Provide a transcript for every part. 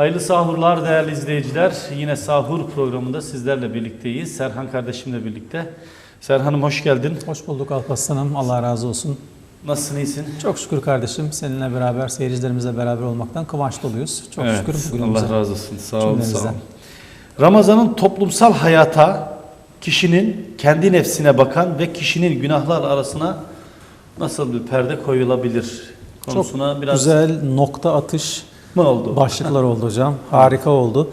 Hayırlı sahurlar değerli izleyiciler. Yine sahur programında sizlerle birlikteyiz. Serhan kardeşimle birlikte. Serhan'ım hoş geldin. Hoş bulduk Alparslan'ım. Allah razı olsun. Nasılsın, iyisin? Çok şükür kardeşim seninle beraber, seyircilerimizle beraber olmaktan kıvanç doluyuz. Çok Evet, şükür bugünümüze. Allah razı olsun. Sağ ol, sağ ol. Ramazan'ın toplumsal hayata kişinin kendi nefsine bakan ve kişinin günahlar arasına nasıl bir perde koyulabilir konusuna Çok biraz güzel nokta atış mı oldu? başlıklar oldu hocam. Harika oldu.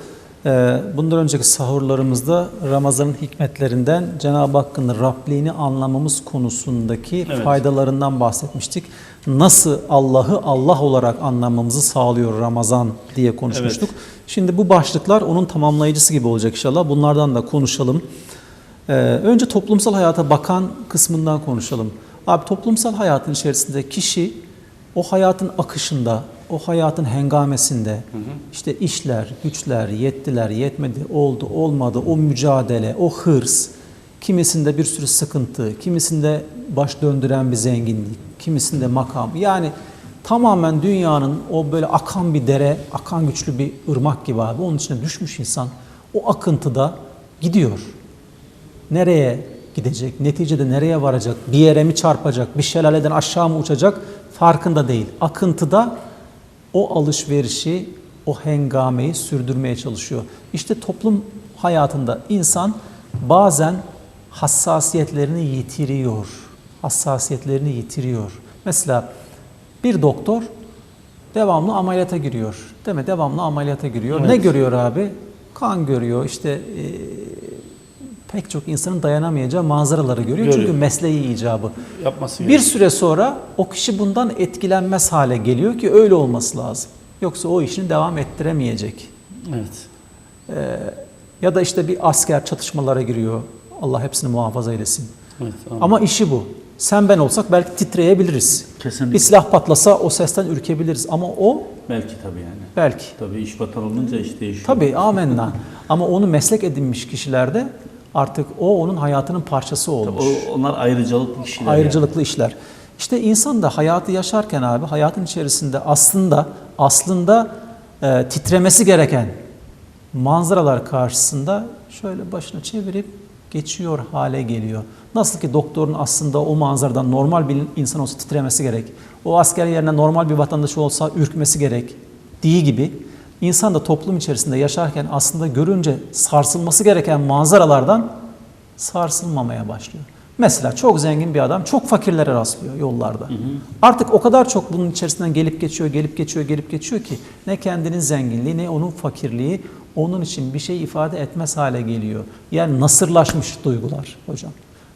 Ee, bundan önceki sahurlarımızda Ramazan'ın hikmetlerinden Cenab-ı Hakk'ın Rabliğini anlamamız konusundaki Evet. faydalarından bahsetmiştik. Nasıl Allah'ı Allah olarak anlamamızı sağlıyor Ramazan diye konuşmuştuk. Şimdi bu başlıklar onun tamamlayıcısı gibi olacak inşallah. Bunlardan da konuşalım. Ee, önce toplumsal hayata bakan kısmından konuşalım. Abi toplumsal hayatın içerisinde kişi o hayatın akışında, o hayatın hengamesinde işte işler, güçler, yettiler, yetmedi, oldu, olmadı, o mücadele, o hırs, kimisinde bir sürü sıkıntı, kimisinde baş döndüren bir zenginlik, kimisinde makam. Yani tamamen dünyanın o böyle akan bir dere, akan güçlü bir ırmak gibi abi. Onun içine düşmüş insan o akıntıda gidiyor nereye gidecek, neticede nereye varacak, bir yere mi çarpacak, bir şelaleden aşağı mı uçacak farkında değil. Akıntıda o alışverişi, o hengameyi sürdürmeye çalışıyor. İşte toplum hayatında insan bazen hassasiyetlerini yitiriyor. Hassasiyetlerini yitiriyor. Mesela bir doktor devamlı ameliyata giriyor. Değil mi? Devamlı ameliyata giriyor. Ne Evet. görüyor abi? Kan görüyor, işte e, pek çok insanın dayanamayacağı manzaraları görüyor. Görüyor. Çünkü mesleği icabı. yapması Bir gerekiyor. süre sonra o kişi bundan etkilenmez hale geliyor ki öyle olması lazım. Yoksa o işini devam ettiremeyecek. Evet. Ya da işte bir asker çatışmalara giriyor. Allah hepsini muhafaza eylesin. Evet, tamam. Ama işi bu. Sen ben olsak belki titreyebiliriz. Kesinlikle. Bir silah patlasa o sesten ürkebiliriz. Ama o Belki tabii yani. belki. Tabii iş batar olunca iş değişiyor. Tabii amenna. Ama onu meslek edinmiş kişilerde artık o onun hayatının parçası olmuş. O, onlar ayrıcalıklı kişiler. Ayrıcalıklı işler. İşte insan da hayatı yaşarken abi hayatın içerisinde aslında aslında e, titremesi gereken manzaralar karşısında şöyle başını çevirip geçiyor hale geliyor. Nasıl ki doktorun aslında o manzaradan normal bir insan olsa titremesi gerek. O asker yerine normal bir vatandaş olsa ürkmesi gerek. Diği gibi insan da toplum içerisinde yaşarken aslında görünce sarsılması gereken manzaralardan sarsılmamaya başlıyor. Mesela çok zengin bir adam çok fakirlere rastlıyor yollarda. Artık o kadar çok bunun içerisinden gelip geçiyor, gelip geçiyor, gelip geçiyor ki ne kendinin zenginliği ne onun fakirliği onun için bir şey ifade etmez hale geliyor. Yani nasırlaşmış duygular hocam.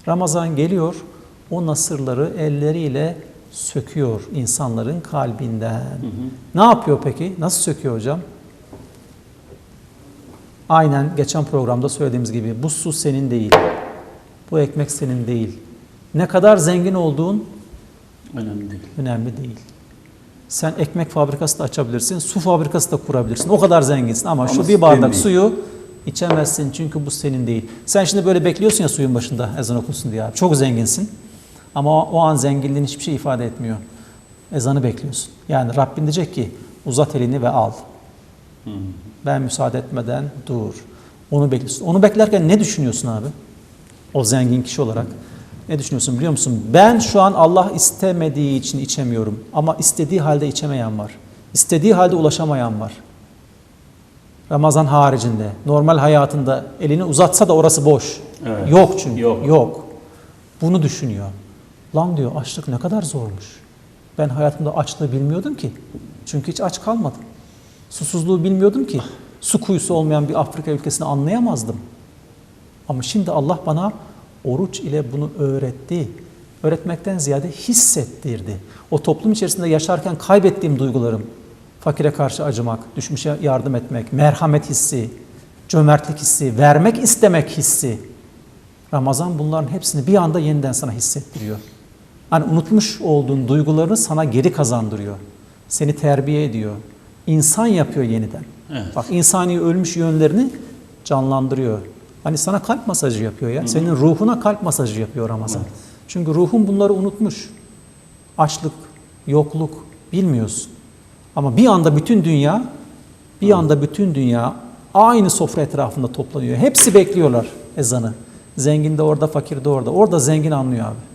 Ramazan geliyor, o nasırları elleriyle söküyor insanların kalbinden. Ne yapıyor peki? Nasıl söküyor hocam? Aynen geçen programda söylediğimiz gibi bu su senin değil. Bu ekmek senin değil. Ne kadar zengin olduğun Önemli değil. önemli değil. Sen ekmek fabrikası da açabilirsin, su fabrikası da kurabilirsin. O kadar zenginsin ama, Ama şu bir bardak değil. suyu içemezsin çünkü bu senin değil. Sen şimdi böyle bekliyorsun ya suyun başında ezan okunsun diye abi. Çok zenginsin ama o, o an zenginliğin hiçbir şey ifade etmiyor. Ezanı bekliyorsun. Yani Rabbin diyecek ki uzat elini ve al. Ben müsaade etmeden dur. Onu bekliyorsun. Onu beklerken ne düşünüyorsun abi? O zengin kişi olarak. Ne düşünüyorsun biliyor musun? Ben şu an Allah istemediği için içemiyorum. Ama istediği halde içemeyen var. İstediği halde ulaşamayan var. Ramazan haricinde, normal hayatında elini uzatsa da orası boş. Evet. Yok çünkü. Yok. Yok. Bunu düşünüyor. Lan diyor açlık ne kadar zormuş. Ben hayatımda açlığı bilmiyordum ki. Çünkü hiç aç kalmadım. Susuzluğu bilmiyordum ki. Su kuyusu olmayan bir Afrika ülkesini anlayamazdım. Ama şimdi Allah bana oruç ile bunu öğretti. Öğretmekten ziyade hissettirdi. O toplum içerisinde yaşarken kaybettiğim duygularım, fakire karşı acımak, düşmüşe yardım etmek, merhamet hissi, cömertlik hissi, vermek istemek hissi. Ramazan bunların hepsini bir anda yeniden sana hissettiriyor. Hani unutmuş olduğun duygularını sana geri kazandırıyor. Seni terbiye ediyor. İnsan yapıyor yeniden. Evet. Bak insani ölmüş yönlerini canlandırıyor. Hani sana kalp masajı yapıyor ya. Senin ruhuna kalp masajı yapıyor Ramazan. Çünkü ruhun bunları unutmuş. Açlık, yokluk bilmiyorsun. Ama bir anda bütün dünya Bir anda bütün dünya aynı sofra etrafında toplanıyor. Hepsi bekliyorlar ezanı. Zengin de orada, fakir de orada. Orada zengin anlıyor abi.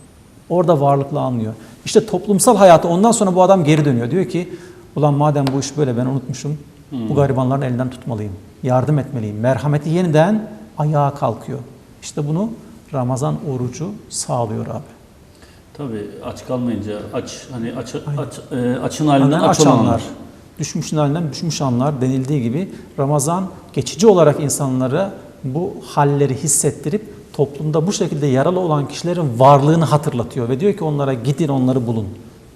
Orada varlıklı anlıyor. İşte toplumsal hayatı ondan sonra bu adam geri dönüyor. Diyor ki ulan madem bu iş böyle ben unutmuşum. Bu garibanların elinden tutmalıyım. Yardım etmeliyim. Merhameti yeniden ayağa kalkıyor. İşte bunu Ramazan orucu sağlıyor abi. Tabii aç kalmayınca aç hani aç, aç e, açın halinden aç açanlar, olanlar. düşmüşün halinden düşmüş anlar denildiği gibi Ramazan geçici olarak insanlara bu halleri hissettirip toplumda bu şekilde yaralı olan kişilerin varlığını hatırlatıyor ve diyor ki onlara gidin onları bulun.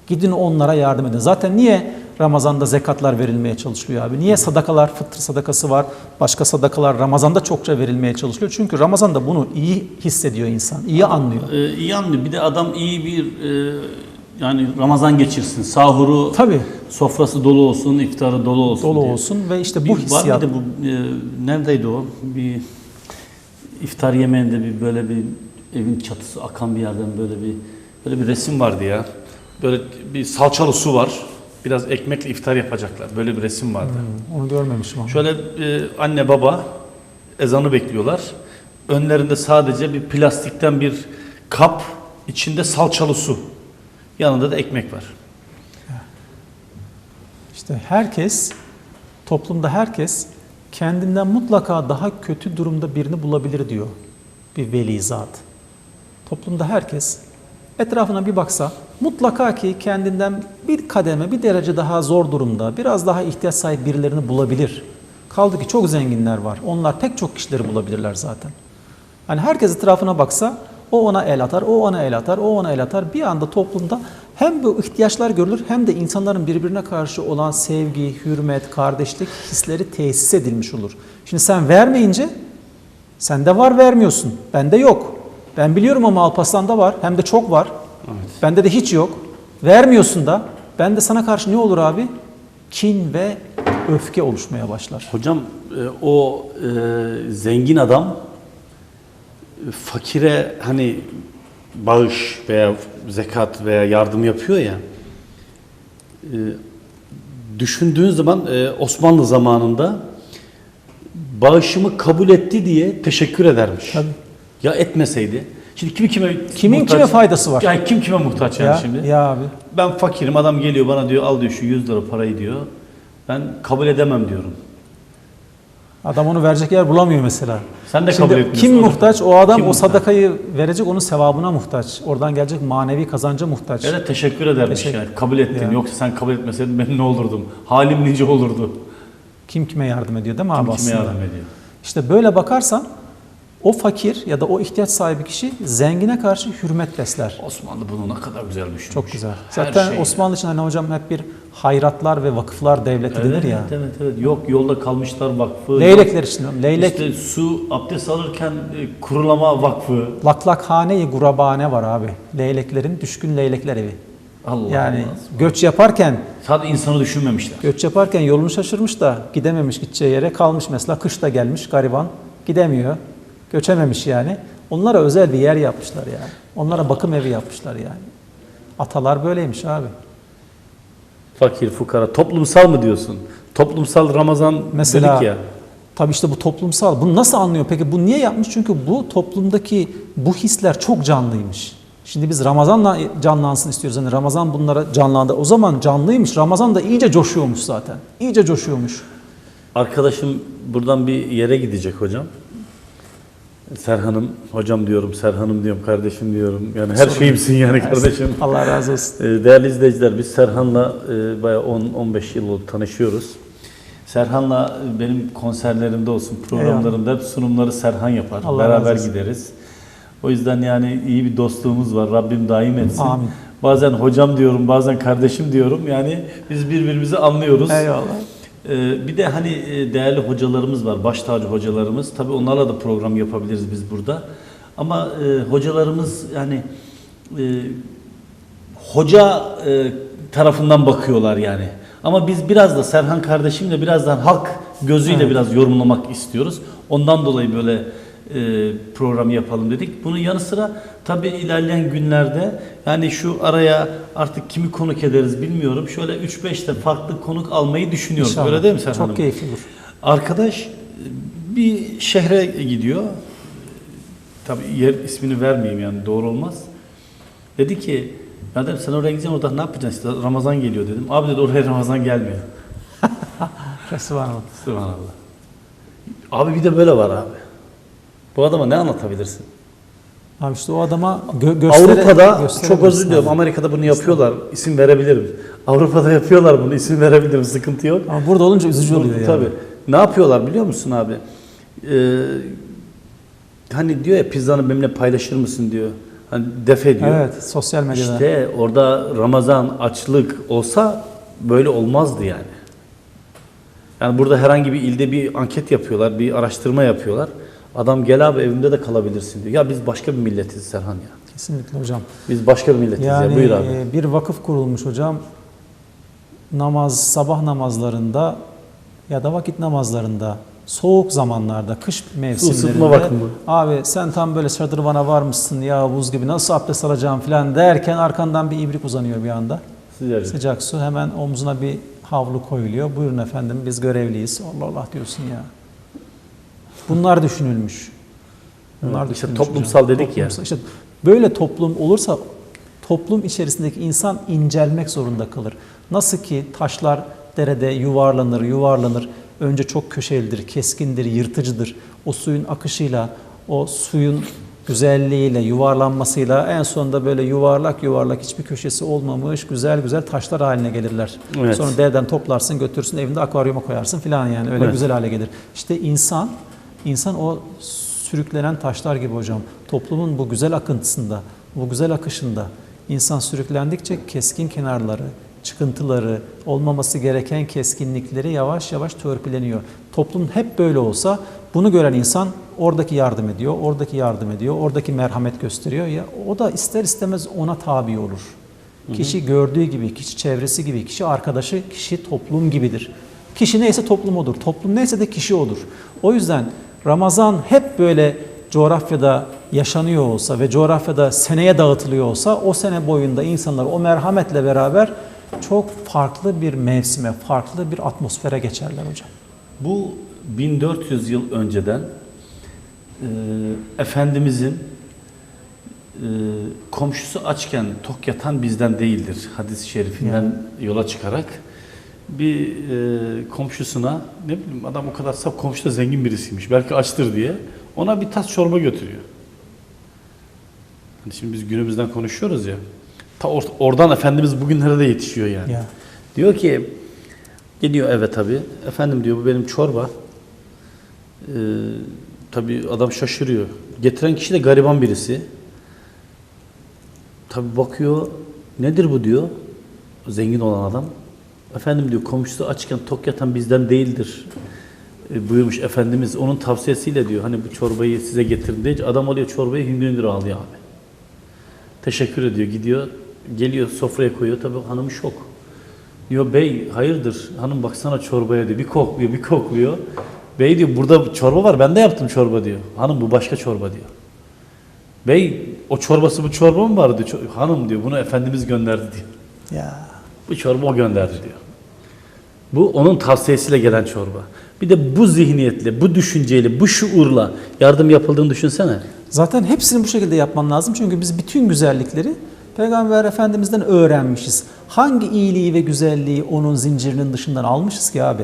Gidin onlara yardım edin. Zaten niye Ramazan'da zekatlar verilmeye çalışılıyor abi? Niye sadakalar, fıtır sadakası var, başka sadakalar Ramazan'da çokça verilmeye çalışılıyor? Çünkü Ramazan'da bunu iyi hissediyor insan, iyi anlıyor. E, iyi anlıyor. Bir de adam iyi bir e, yani Ramazan geçirsin. Sahuru, Tabii sofrası dolu olsun, iftarı dolu olsun. dolu diye. olsun ve işte Bir, bu var hissiyat. mıydı bu e, neredeydi o? Bir iftar yemeğinde bir böyle bir evin çatısı akan bir yerden böyle bir böyle bir resim vardı ya. Böyle bir salçalı su var. Biraz ekmekle iftar yapacaklar. Böyle bir resim vardı. Onu görmemişim ama. Şöyle e, anne baba ezanı bekliyorlar. Önlerinde sadece bir plastikten bir kap, içinde salçalı su. Yanında da ekmek var. İşte herkes, toplumda herkes kendinden mutlaka daha kötü durumda birini bulabilir diyor bir veli zat. Toplumda herkes etrafına bir baksa mutlaka ki kendinden bir kademe, bir derece daha zor durumda, biraz daha ihtiyaç sahibi birilerini bulabilir. Kaldı ki çok zenginler var. Onlar pek çok kişileri bulabilirler zaten. Hani herkes etrafına baksa o ona el atar, o ona el atar, o ona el atar. Bir anda toplumda hem bu ihtiyaçlar görülür hem de insanların birbirine karşı olan sevgi, hürmet, kardeşlik hisleri tesis edilmiş olur. Şimdi sen vermeyince sende var vermiyorsun. Bende yok. Ben biliyorum ama Alparslan'da var. Hem de çok var. Bende de hiç yok. Vermiyorsun da. Ben de sana karşı ne olur abi? Kin ve öfke oluşmaya başlar. Hocam e, o e, zengin adam e, fakire hani bağış veya zekat veya yardım yapıyor ya. e, düşündüğün zaman e, Osmanlı zamanında bağışımı kabul etti diye teşekkür edermiş. Tabii. Ya etmeseydi. Şimdi kimi kime Kimin kime faydası var? Yani kim kime muhtaç yani Ya, şimdi? ya abi. Ben fakirim adam geliyor bana diyor al diyor şu 100 lira parayı diyor. Ben kabul edemem diyorum. Adam onu verecek yer bulamıyor mesela. Sen de Şimdi kabul etmiyorsun. Kim muhtaç? O adam Kim o muhtaç? sadakayı verecek, onun sevabına muhtaç. Oradan gelecek manevi kazanca muhtaç. Evet teşekkür edermiş Teşekkür- yani. Kabul ettin. Ya. Yoksa sen kabul etmeseydin ben ne olurdum? Halim nice olurdu. Kim kime yardım ediyor değil mi abi Kim kime yardım ediyor? İşte böyle bakarsan o fakir ya da o ihtiyaç sahibi kişi zengine karşı hürmet besler. Osmanlı bunu ne kadar güzel düşünmüş. Çok güzel. Her Zaten şey. Osmanlı için hani hocam hep bir hayratlar ve vakıflar devleti denir Evet, ya. evet evet. Yok yolda kalmışlar vakfı. Leylekler için. Leylek İşte su abdest alırken e, kurulama vakfı. laklakhane-i gurabane var abi. Leyleklerin düşkün leylekler evi. Allah Yani Allah. göç yaparken Sadece insanı düşünmemişler. Göç yaparken yolunu şaşırmış da gidememiş gideceği yere kalmış mesela kış da gelmiş gariban gidemiyor. Göçememiş yani. Onlara özel bir yer yapmışlar yani. Onlara bakım evi yapmışlar yani. Atalar böyleymiş abi. Fakir, fukara. Toplumsal mı diyorsun? Toplumsal Ramazan Mesela dedik ya. tabii işte bu toplumsal. Bunu nasıl anlıyor peki? Bu niye yapmış? Çünkü bu toplumdaki bu hisler çok canlıymış. Şimdi biz Ramazan'la canlansın istiyoruz. Yani Ramazan bunlara canlandı. O zaman canlıymış. Ramazan da iyice coşuyormuş zaten. İyice coşuyormuş. Arkadaşım buradan bir yere gidecek hocam. Serhan'ım, hocam diyorum, Serhan'ım diyorum, kardeşim diyorum. Yani her şeyimsin yani kardeşim. Allah razı olsun. Ee, Değerli izleyiciler, biz Serhan'la e, bayağı 10-15 yıl oldu tanışıyoruz. Serhan'la e, benim konserlerimde olsun, programlarımda hep sunumları Serhan yapar. Allah Beraber gideriz. O yüzden yani iyi bir dostluğumuz var. Rabbim daim etsin. Amin. Bazen hocam diyorum, bazen kardeşim diyorum. Yani biz birbirimizi anlıyoruz. Eyvallah. Ee, bir de hani e, değerli hocalarımız var, baş tacı hocalarımız. Tabii onlarla da program yapabiliriz biz burada. Ama e, hocalarımız yani e, hoca tarafından bakıyorlar yani. Ama biz biraz da Serhan kardeşimle birazdan halk gözüyle Evet. biraz yorumlamak istiyoruz. Ondan dolayı böyle e, program yapalım dedik. Bunun yanı sıra tabii ilerleyen günlerde yani şu araya artık kimi konuk ederiz bilmiyorum. Şöyle 3-5 de farklı konuk almayı düşünüyoruz. İnşallah. Öyle değil mi Serhan Çok Hanım? keyifli olur. Arkadaş e, bir şehre gidiyor. Tabii yer ismini vermeyeyim yani doğru olmaz. Dedi ki ya dedim sen oraya gideceksin orada ne yapacaksın işte Ramazan geliyor dedim. Abi dedi oraya Ramazan gelmiyor. Subhanallah. Subhanallah. Abi bir de böyle var abi. Bu adama ne anlatabilirsin? Abi işte o adama gö göstere, Avrupa'da çok özür diliyorum. Amerika'da bunu yapıyorlar. İsim verebilirim. Avrupa'da yapıyorlar bunu isim verebilirim sıkıntı yok. Ama burada olunca üzücü oluyor yani. Tabii. Ne yapıyorlar biliyor musun abi? Ee, hani diyor ya pizzanı benimle paylaşır mısın diyor. Hani def ediyor. Evet, sosyal medyada. İşte orada Ramazan açlık olsa böyle olmazdı yani. Yani burada herhangi bir ilde bir anket yapıyorlar, bir araştırma yapıyorlar. Adam gel abi evimde de kalabilirsin diyor. Ya biz başka bir milletiz Serhan ya. Kesinlikle hocam. Biz başka bir milletiz ya. Yani Buyur abi. e, bir vakıf kurulmuş hocam. Namaz, sabah namazlarında ya da vakit namazlarında soğuk zamanlarda, kış mevsimlerinde abi sen tam böyle şadırvana varmışsın ya buz gibi nasıl abdest alacağım falan derken arkandan bir ibrik uzanıyor bir anda. Sıcacık. Sıcak su hemen omzuna bir havlu koyuluyor. Buyurun efendim biz görevliyiz. Allah Allah diyorsun ya. Bunlar düşünülmüş. Bunlar Evet, işte düşünülmüş toplumsal hocam. dedik ya. Toplumsal- işte böyle toplum olursa toplum içerisindeki insan incelmek zorunda kalır. Nasıl ki taşlar derede yuvarlanır, yuvarlanır. Önce çok köşelidir, keskindir, yırtıcıdır. O suyun akışıyla, o suyun güzelliğiyle, yuvarlanmasıyla en sonunda böyle yuvarlak yuvarlak hiçbir köşesi olmamış güzel güzel taşlar haline gelirler. Evet. Sonra dereden toplarsın, götürürsün evinde akvaryuma koyarsın filan yani öyle Evet. güzel hale gelir. İşte insan insan o sürüklenen taşlar gibi hocam. Toplumun bu güzel akıntısında, bu güzel akışında insan sürüklendikçe keskin kenarları, çıkıntıları, olmaması gereken keskinlikleri yavaş yavaş törpüleniyor. Toplum hep böyle olsa bunu gören insan oradaki yardım ediyor, oradaki yardım ediyor, oradaki merhamet gösteriyor ya o da ister istemez ona tabi olur. Kişi gördüğü gibi, kişi çevresi gibi, kişi arkadaşı, kişi toplum gibidir. Kişi neyse toplum odur. Toplum neyse de kişi odur. O yüzden Ramazan hep böyle coğrafyada yaşanıyor olsa ve coğrafyada seneye dağıtılıyor olsa o sene boyunda insanlar o merhametle beraber çok farklı bir mevsime, farklı bir atmosfere geçerler hocam. Bu 1400 yıl önceden e, Efendimizin e, komşusu açken tok yatan bizden değildir. Hadis-i şerifinden yola çıkarak bir e, komşusuna ne bileyim adam o kadar saf komşu da zengin birisiymiş. Belki açtır diye ona bir tas çorba götürüyor. Hani şimdi biz günümüzden konuşuyoruz ya. Ta or- oradan Efendimiz bugünlere de yetişiyor yani. Ya. Diyor ki Geliyor eve tabi. Efendim diyor bu benim çorba. Ee, tabi adam şaşırıyor. Getiren kişi de gariban birisi. Tabi bakıyor. Nedir bu diyor. Zengin olan adam. Efendim diyor komşusu açken tok yatan bizden değildir. Ee, buyurmuş Efendimiz. Onun tavsiyesiyle diyor. Hani bu çorbayı size getirdim deyince adam alıyor çorbayı hüngür hüngür ağlıyor abi. Teşekkür ediyor. Gidiyor. Geliyor sofraya koyuyor. Tabi hanım şok. Diyor bey hayırdır hanım baksana çorbaya diyor. Bir kokluyor bir kokluyor. Bey diyor burada çorba var ben de yaptım çorba diyor. Hanım bu başka çorba diyor. Bey o çorbası bu çorba mı var diyor. Hanım diyor bunu Efendimiz gönderdi diyor. Ya. Bu çorba o gönderdi diyor. Bu onun tavsiyesiyle gelen çorba. Bir de bu zihniyetle, bu düşünceyle, bu şuurla yardım yapıldığını düşünsene. Zaten hepsini bu şekilde yapman lazım. Çünkü biz bütün güzellikleri Peygamber Efendimiz'den öğrenmişiz. Hangi iyiliği ve güzelliği onun zincirinin dışından almışız ki abi?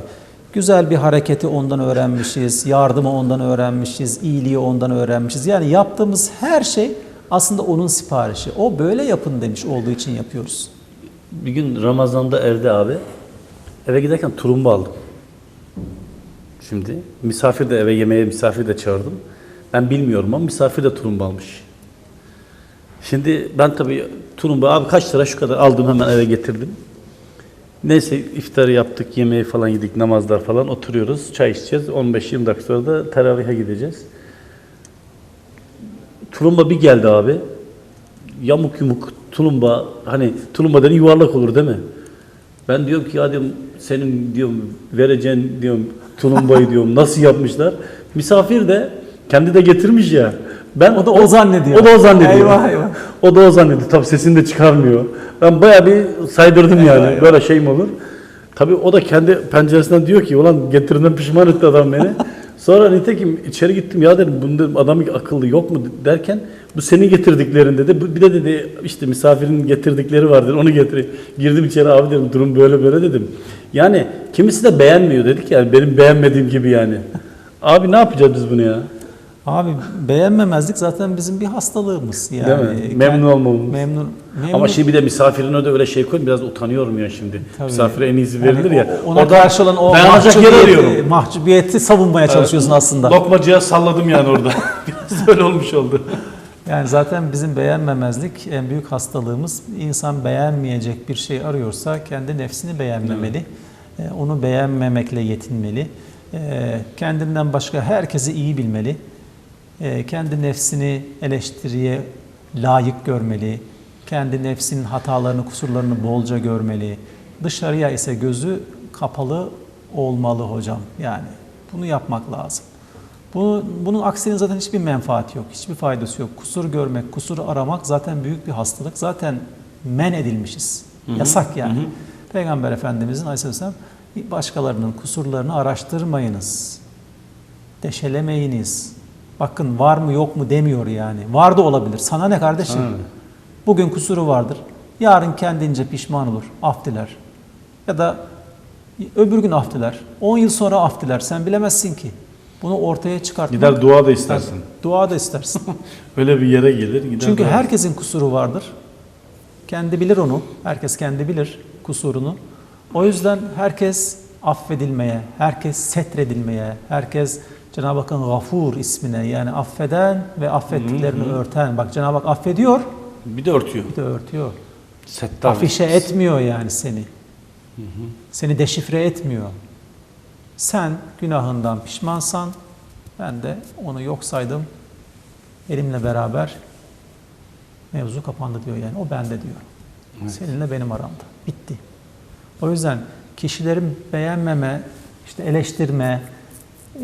Güzel bir hareketi ondan öğrenmişiz, yardımı ondan öğrenmişiz, iyiliği ondan öğrenmişiz. Yani yaptığımız her şey aslında onun siparişi. O böyle yapın demiş olduğu için yapıyoruz. Bir gün Ramazan'da evde abi eve giderken turumba aldım. Şimdi misafir de eve yemeğe misafir de çağırdım. Ben bilmiyorum ama misafir de turumba almış. Şimdi ben tabii turumba abi kaç lira şu kadar aldım hemen eve getirdim. Neyse iftarı yaptık, yemeği falan yedik, namazlar falan oturuyoruz, çay içeceğiz. 15-20 dakika sonra da teravihe gideceğiz. Tulumba bir geldi abi. Yamuk yumuk tulumba hani tulumba dediğin yuvarlak olur değil mi? Ben diyorum ki ya diyorum senin diyorum vereceğin diyorum tulumbayı diyorum nasıl yapmışlar? Misafir de Kendi de getirmiş ya. Ben O da o zannediyor. O da o zannediyor. Eyvah, eyvah. O da o zannediyor. Tabii sesini de çıkarmıyor. Ben bayağı bir saydırdım yani. Böyle şey mi olur? Tabii o da kendi penceresinden diyor ki ulan getirdiğinden pişman etti adam beni. Sonra nitekim içeri gittim ya dedim bunda adam akıllı yok mu derken bu senin getirdiklerin dedi. Bu- Bir de dedi işte misafirin getirdikleri vardır onu getir. Girdim içeri abi dedim durum böyle böyle dedim. Yani kimisi de beğenmiyor dedik yani benim beğenmediğim gibi yani. Abi ne yapacağız biz bunu ya? Abi beğenmemezlik zaten bizim bir hastalığımız yani. Değil mi? Memnun olmamamız. Memnun. memnun. Ama şimdi bir de misafirine de öyle şey koyun biraz utanıyorum ya şimdi. Tabii. Misafire en iyisi Yani verilir o- ya. Ona Orada karşı olan o mahcubiyeti, mahcubiyeti savunmaya çalışıyorsun aslında. Lokmacıya salladım yani orada. biraz öyle olmuş oldu. Yani zaten bizim beğenmemezlik en büyük hastalığımız. İnsan beğenmeyecek bir şey arıyorsa kendi nefsini beğenmemeli. Ee, Onu beğenmemekle yetinmeli. Ee, Kendinden başka herkesi iyi bilmeli. Ee, Kendi nefsini eleştiriye layık görmeli. Kendi nefsinin hatalarını, kusurlarını bolca görmeli. Dışarıya ise gözü kapalı olmalı hocam. Yani bunu yapmak lazım. Bunu, bunun aksine zaten hiçbir menfaati yok, hiçbir faydası yok. Kusur görmek, kusur aramak zaten büyük bir hastalık. Zaten men edilmişiz. Yasak yani. Peygamber Efendimizin aleyhisselam başkalarının kusurlarını araştırmayınız. Deşelemeyiniz. Bakın var mı yok mu demiyor yani. Var da olabilir. Sana ne kardeşim? Bugün kusuru vardır. Yarın kendince pişman olur. Af diler. Ya da öbür gün af diler. 10 yıl sonra af diler. Sen bilemezsin ki. Bunu ortaya çıkartmak. Gider dua da istersin. Dua da istersin. Öyle bir yere gelir gider. Çünkü herkesin kusuru vardır. Kendi bilir onu. Herkes kendi bilir kusurunu. O yüzden herkes affedilmeye, herkes setredilmeye, herkes Cenab-ı Hakk'ın Gafur ismine yani affeden ve affettiklerini örten. Bak Cenab-ı Hak affediyor, bir de örtüyor. bir de örtüyor. Settar. Afişe etmiyor yani seni. Seni deşifre etmiyor. Sen günahından pişmansan ben de onu yok saydım. Elimle beraber mevzu kapandı diyor yani. O bende diyor. Seninle benim aramda. Bitti. O yüzden kişilerin beğenmeme, işte eleştirme,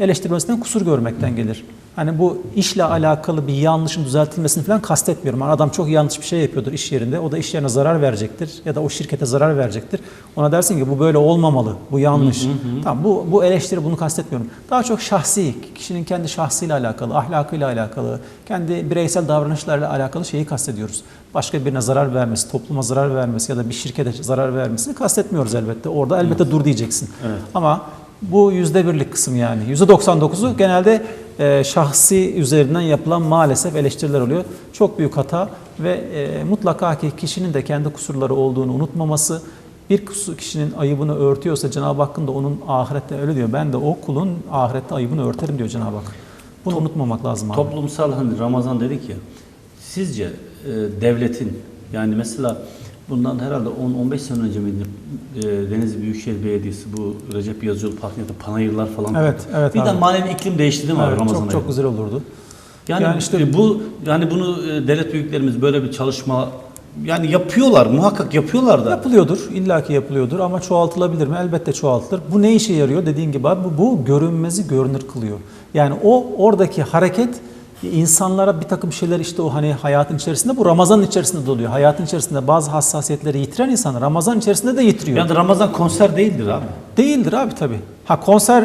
eleştirmesinden kusur görmekten gelir. Hani bu işle alakalı bir yanlışın düzeltilmesini falan kastetmiyorum. Yani adam çok yanlış bir şey yapıyordur iş yerinde. O da iş yerine zarar verecektir ya da o şirkete zarar verecektir. Ona dersin ki bu böyle olmamalı, bu yanlış. Tamam bu, bu eleştiri bunu kastetmiyorum. Daha çok şahsi, kişinin kendi şahsıyla alakalı, ahlakıyla alakalı, kendi bireysel davranışlarla alakalı şeyi kastediyoruz. Başka birine zarar vermesi, topluma zarar vermesi ya da bir şirkete zarar vermesini kastetmiyoruz elbette. Orada elbette dur diyeceksin. Ama bu yüzde birlik kısım yani. Yüzde 99'u genelde e, şahsi üzerinden yapılan maalesef eleştiriler oluyor. Çok büyük hata ve e, mutlaka ki kişinin de kendi kusurları olduğunu unutmaması, bir kişinin ayıbını örtüyorsa Cenab-ı Hakk'ın da onun ahirette öyle diyor. Ben de o kulun ahirette ayıbını örterim diyor Cenab-ı Hak. Bunu unutmamak lazım abi. Toplumsal hani Ramazan dedik ya. Sizce e, devletin yani mesela bundan herhalde 10-15 sene önce miydi e, Denizli Büyükşehir Belediyesi bu Recep Yazıcıoğlu Parkı'nda panayırlar falan Evet, evet Birden abi. manevi iklim değişti değil mi abi Evet, Ramazan çok ayı? çok güzel olurdu. Yani, Yani işte- işte bu yani bunu e, devlet büyüklerimiz böyle bir çalışma yani yapıyorlar muhakkak yapıyorlar da. Yapılıyordur, illaki yapılıyordur ama çoğaltılabilir mi? Elbette çoğaltılır. Bu ne işe yarıyor? Dediğin gibi abi bu, bu görünmezi görünür kılıyor. Yani o oradaki hareket insanlara bir takım şeyler işte o hani hayatın içerisinde bu Ramazan içerisinde de oluyor. Hayatın içerisinde bazı hassasiyetleri yitiren insan Ramazan içerisinde de yitiriyor. Yani Ramazan konser değildir abi. Değildir abi tabi. Ha konser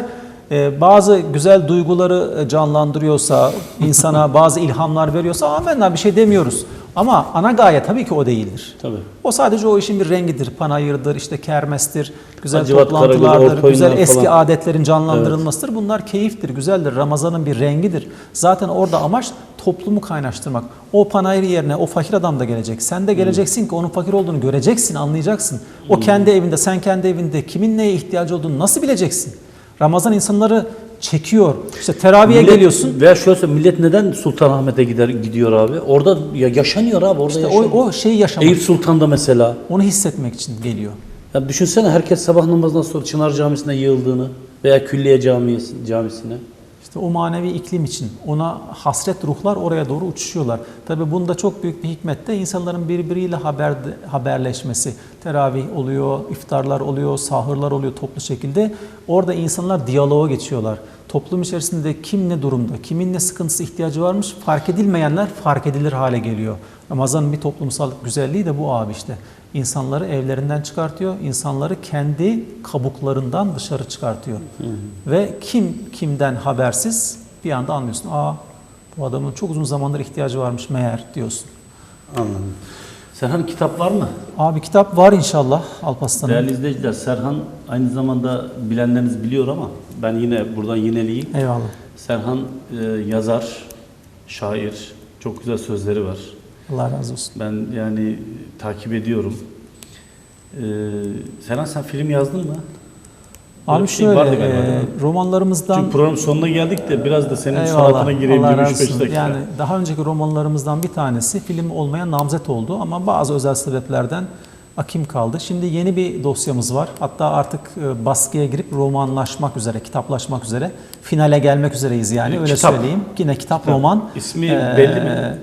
e, bazı güzel duyguları e, canlandırıyorsa, insana bazı ilhamlar veriyorsa amenna bir şey demiyoruz. Ama ana gaye tabii ki o değildir. Tabii. O sadece o işin bir rengidir. Panayırdır, işte kermestir, güzel Hacivat, toplantılardır, Orta güzel eski falan. adetlerin canlandırılmasıdır. Bunlar keyiftir, güzeldir. Ramazanın bir rengidir. Zaten orada amaç toplumu kaynaştırmak. O panayır yerine o fakir adam da gelecek. Sen de geleceksin ki onun fakir olduğunu göreceksin, anlayacaksın. O kendi evinde, sen kendi evinde kimin neye ihtiyacı olduğunu nasıl bileceksin? Ramazan insanları çekiyor. İşte teraviye Millet- geliyorsun. Veya şöyle millet neden Sultanahmet'e gider gidiyor abi? Orada ya yaşanıyor abi orada İşte yaşanıyor. o, o şeyi yaşamak, Eyüp Sultan'da mesela. onu hissetmek için geliyor. Ya düşünsene herkes sabah namazından sonra Çınar Camisi'ne yığıldığını veya Külliye Camisi, Camisi'ne. İşte o manevi iklim için ona hasret ruhlar oraya doğru uçuşuyorlar. Tabi bunda çok büyük bir hikmet de insanların birbiriyle haber, haberleşmesi. Teravih oluyor, iftarlar oluyor, sahurlar oluyor toplu şekilde. Orada insanlar diyaloğa geçiyorlar. Toplum içerisinde kim ne durumda, kimin ne sıkıntısı ihtiyacı varmış fark edilmeyenler fark edilir hale geliyor. Ramazan'ın bir toplumsal güzelliği de bu abi işte. İnsanları evlerinden çıkartıyor, insanları kendi kabuklarından dışarı çıkartıyor. Ve kim kimden habersiz bir anda anlıyorsun. Aa bu adamın çok uzun zamandır ihtiyacı varmış meğer diyorsun. Anladım. Serhan kitap var mı? Abi kitap var inşallah Alparslan'ın. Değerli izleyiciler, Serhan aynı zamanda bilenleriniz biliyor ama ben yine buradan yineleyeyim. Eyvallah. Serhan e, yazar, şair, çok güzel sözleri var. Allah razı olsun. Ben yani takip ediyorum. E, Serhan sen film yazdın mı? Abi bir şey şöyle vardı galiba, e, romanlarımızdan Çünkü program sonuna geldik de biraz da senin Eyvallah, sanatına gireyim Allah 3-5 razı olsun. dakika. Yani daha önceki romanlarımızdan bir tanesi film olmaya namzet oldu ama bazı özel sebeplerden akim kaldı. Şimdi yeni bir dosyamız var. Hatta artık e, baskıya girip romanlaşmak üzere, kitaplaşmak üzere, finale gelmek üzereyiz yani öyle kitap. söyleyeyim. Yine kitap, Kitap. roman. İsmi Ee, belli mi?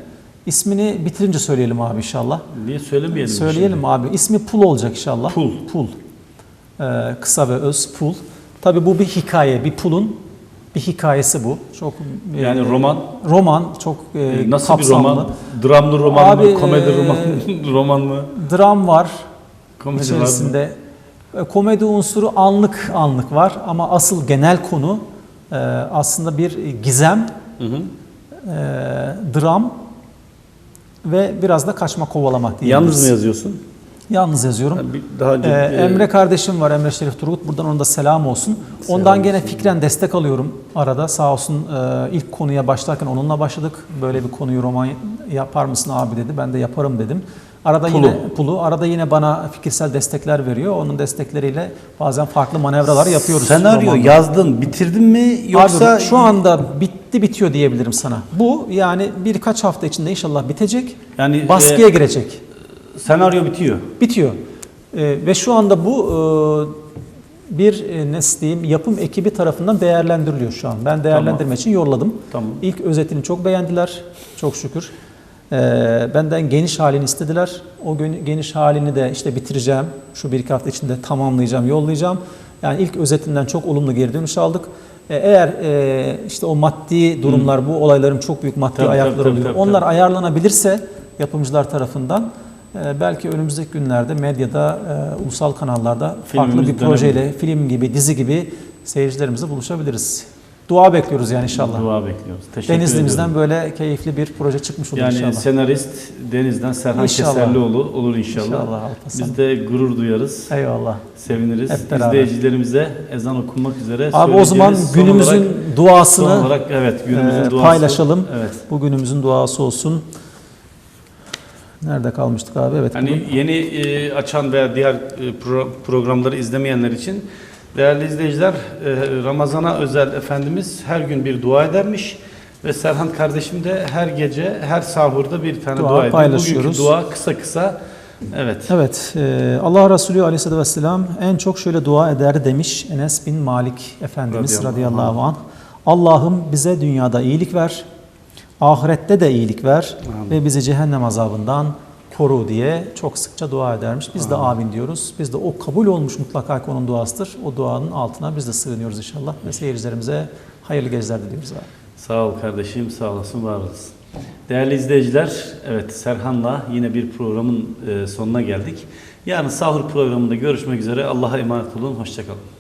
İsmini bitirince söyleyelim abi inşallah. Niye söylemeyelim? Söyleyelim şimdi? abi. İsmi Pul olacak inşallah. Pul. Pul. Ee, kısa ve öz Pul. Tabii bu bir hikaye. Bir pulun bir hikayesi bu. Çok e, Yani roman? Roman çok e, E, Nasıl kapsamlı. bir roman? Dramlı roman Abi, mı? Komedi e, roman, roman mı? Dram var Komedi var mı? içerisinde. E, Komedi unsuru anlık anlık var ama asıl genel konu e, aslında bir gizem, Hı hı. e, dram ve biraz da kaçma kovalama diyebiliriz. Yalnız mı yazıyorsun? Yalnız yazıyorum. Yani daha önce Ee, e, Emre kardeşim var Emre Şerif Turgut. Buradan ona da selam olsun. Ondan gene fikren destek alıyorum arada. Sağ olsun e, ilk konuya başlarken onunla başladık. Böyle bir konuyu roman yapar mısın abi dedi. Ben de yaparım dedim. Arada Pulu. yine pulu. Arada yine bana fikirsel destekler veriyor. Onun destekleriyle bazen farklı manevralar yapıyoruz. senaryo romanda. yazdın, bitirdin mi yoksa Abi, şu anda bitti bitiyor diyebilirim sana. Bu yani birkaç hafta içinde inşallah bitecek. Yani, baskıya e, girecek. Senaryo bitiyor? Bitiyor. Ee, ve şu anda bu e, bir e, nasıl diyeyim yapım ekibi tarafından değerlendiriliyor şu an. Ben değerlendirme için yolladım. Tamam. İlk özetini çok beğendiler. Çok şükür. Ee, benden geniş halini istediler. O gün geniş halini de işte bitireceğim. Şu bir iki hafta içinde tamamlayacağım, yollayacağım. Yani ilk özetinden çok olumlu geri dönüş aldık. Ee, Eğer e, işte o maddi durumlar, bu olayların çok büyük maddi Tabii, ayakları tabii, tabii, oluyor. tabii, Onlar tabii. ayarlanabilirse yapımcılar tarafından e, belki önümüzdeki günlerde medyada, e, ulusal kanallarda farklı Filmimiz bir projeyle, film gibi, dizi gibi seyircilerimizle buluşabiliriz. Dua bekliyoruz yani inşallah. Dua bekliyoruz. Teşekkür Denizli'mizden ediyorum. böyle keyifli bir proje çıkmış olur Yani inşallah. senarist Deniz'den Serhan İnşallah. Keserlioğlu olur inşallah. İnşallah, Alparslan. Biz de gurur duyarız. Eyvallah. Seviniriz. Hep beraber. İzleyicilerimize ezan okunmak üzere Abi o zaman söyleyeceğiniz son günümüzün olarak- duasını son olarak evet günümüzün e, duası. paylaşalım. Evet. Bu günümüzün duası olsun. Nerede kalmıştık abi? Evet. Hani bugün- yeni e, açan veya diğer e, pro- programları izlemeyenler için değerli izleyiciler e, Ramazan'a özel Efendimiz her gün bir dua edermiş ve Serhan kardeşim de her gece her sahurda bir tane Dua dua, paylaşıyoruz. Bugünkü dua kısa kısa evet. Evet, e, Allah Resulü Aleyhisselatü Vesselam en çok şöyle dua eder demiş Enes bin Malik Efendimiz Radıyallahu radıyallahu anh. Allah'ım bize dünyada iyilik ver, ahirette de iyilik ver ve bizi cehennem azabından koru diye çok sıkça dua edermiş. Biz de amin diyoruz. Biz de o kabul olmuş mutlaka ki onun duasıdır. O duanın altına biz de sığınıyoruz inşallah ve seyircilerimize hayırlı geceler diliyoruz abi. Sağ ol kardeşim, sağ olasın, var olasın. Değerli izleyiciler, evet Serhan'la yine bir programın e, sonuna geldik. Yarın sahur programında görüşmek üzere. Allah'a emanet olun, hoşçakalın.